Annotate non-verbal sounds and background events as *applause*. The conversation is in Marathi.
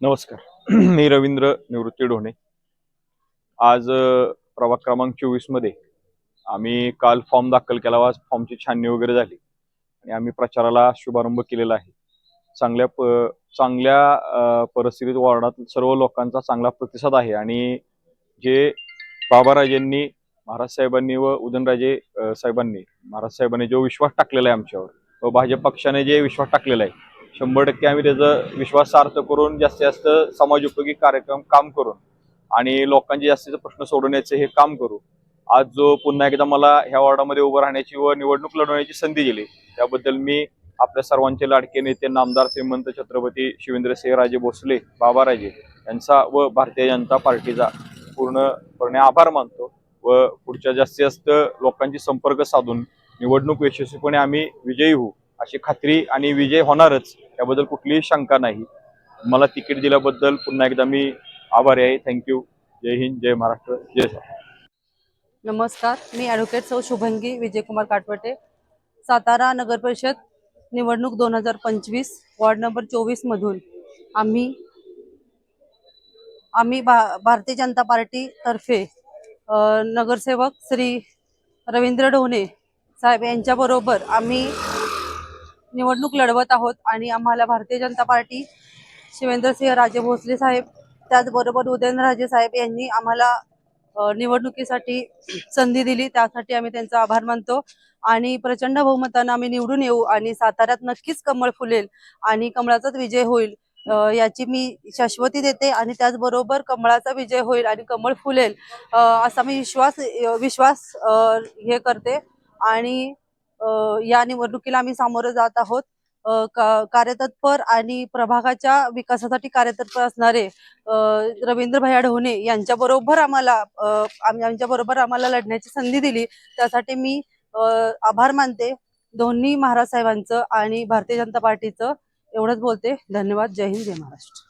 नमस्कार. *clears throat* मी रवींद्र निवृत्ती ढोणे. आज प्रभाग क्रमांक चोवीसमध्ये आम्ही काल फॉर्म दाखल केला आज फॉर्मची छाननी वगैरे झाली. आणि आम्ही प्रचाराला शुभारंभ केलेला आहे. चांगल्या प चांगल्या परिस्थितीत वॉर्डात सर्व लोकांचा चांगला प्रतिसाद आहे. आणि जे बाबाराजेंनी महाराज साहेबांनी व उदयनराजे साहेबांनी महाराज साहेबांनी जो विश्वास टाकलेला आहे आमच्यावर व भाजप पक्षाने जे विश्वास टाकलेला आहे शंभर टक्के आम्ही त्याचा विश्वास सार्थ करून जास्तीत जास्त समाजोपयोगी कार्यक्रम काम करून आणि लोकांचे जास्तीचे प्रश्न सोडवण्याचे हे काम करू. आज जो पुन्हा एकदा मला ह्या वॉर्डामध्ये उभं राहण्याची व निवडणूक लढवण्याची संधी दिली त्याबद्दल मी आपल्या सर्वांचे लाडके नेते नामदार श्रीमंत छत्रपती शिवेंद्रसिंहराजे भोसले बाबाराजे यांचा व भारतीय जनता पार्टीचा पूर्णपणे आभार मानतो व पुढच्या जास्तीत जास्त लोकांची संपर्क साधून निवडणूक यशस्वीपणे आम्ही विजयी होऊ. अशी खात्री आणि विजय होणारच याबद्दल कुठलीही शंका नाही. मला तिकीट दिल्याबद्दल पुन्हा एकदा मी आभारी आहे. थँक्यू जय हिंद जय महाराष्ट्र जय सातारा. नमस्कार मी ॲडव्होकेट सौ शुभंगी विजयकुमार काटवटे. सातारा नगर परिषद निवडणूक दोन हजार पंचवीस वॉर्ड नंबर चोवीसमधून आम्ही आम्ही भा भारतीय जनता पार्टीतर्फे नगरसेवक श्री रवींद्र ढोणे साहेब यांच्याबरोबर आम्ही निवडणूक लढवत आहोत आणि आम्हाला भारतीय जनता पार्टी शिवेंद्रसिंह राजे भोसले साहेब त्याचबरोबर उदयनराजे साहेब यांनी आम्हाला निवडणुकीसाठी संधी दिली. त्यासाठी आम्ही त्यांचा आभार मानतो. आणि प्रचंड बहुमतानं आम्ही निवडून येऊ आणि साताऱ्यात नक्कीच कमळ फुलेल आणि कमळाचाच विजय होईल याची मी शाश्वती देते. आणि त्याचबरोबर कमळाचा विजय होईल आणि कमळ फुलेल असा मी विश्वास विश्वास हे करते. आणि या निवडणुकीला आम्ही सामोरं जात आहोत. अ, कार्यतत्पर आणि प्रभागाच्या विकासासाठी कार्यतत्पर असणारे रवींद्र भैया ढोणे यांच्या बरोबर आम्हाला यांच्याबरोबर आम्हाला लढण्याची संधी दिली. त्यासाठी मी अ, आभार मानते. दोन्ही महाराज साहेबांचं आणि भारतीय जनता पार्टीचं एवढंच बोलते. धन्यवाद. जय हिंद जय महाराष्ट्र.